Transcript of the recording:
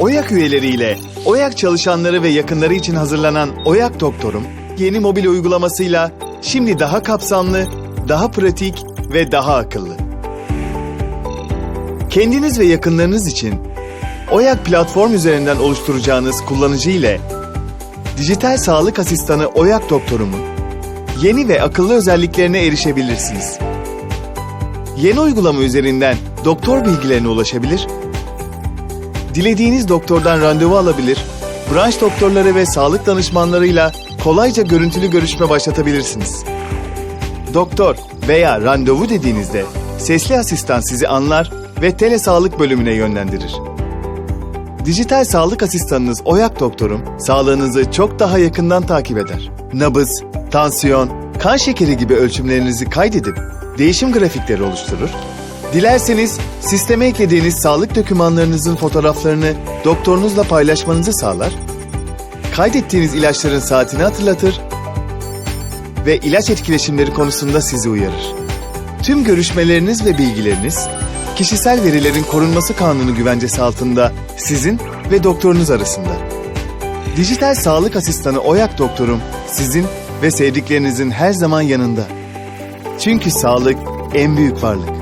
OYAK üyeleriyle OYAK çalışanları ve yakınları için hazırlanan OYAK Doktorum yeni mobil uygulamasıyla şimdi daha kapsamlı, daha pratik ve daha akıllı. Kendiniz ve yakınlarınız için OYAK platform üzerinden oluşturacağınız kullanıcı ile dijital sağlık asistanı OYAK Doktorum'un yeni ve akıllı özelliklerine erişebilirsiniz. Yeni uygulama üzerinden doktor bilgilerine ulaşabilir, dilediğiniz doktordan randevu alabilir, branş doktorları ve sağlık danışmanlarıyla kolayca görüntülü görüşme başlatabilirsiniz. Doktor veya randevu dediğinizde sesli asistan sizi anlar ve telesağlık bölümüne yönlendirir. Dijital sağlık asistanınız Oyak Doktorum sağlığınızı çok daha yakından takip eder. Nabız, tansiyon, kan şekeri gibi ölçümlerinizi kaydedip değişim grafikleri oluşturur. Dilerseniz sisteme eklediğiniz sağlık dokümanlarınızın fotoğraflarını doktorunuzla paylaşmanızı sağlar. Kaydettiğiniz ilaçların saatini hatırlatır ve ilaç etkileşimleri konusunda sizi uyarır. Tüm görüşmeleriniz ve bilgileriniz kişisel verilerin korunması kanunu güvencesi altında sizin ve doktorunuz arasında. Dijital sağlık asistanı Oyak Doktorum sizin ve sevdiklerinizin her zaman yanında. Çünkü sağlık en büyük varlık.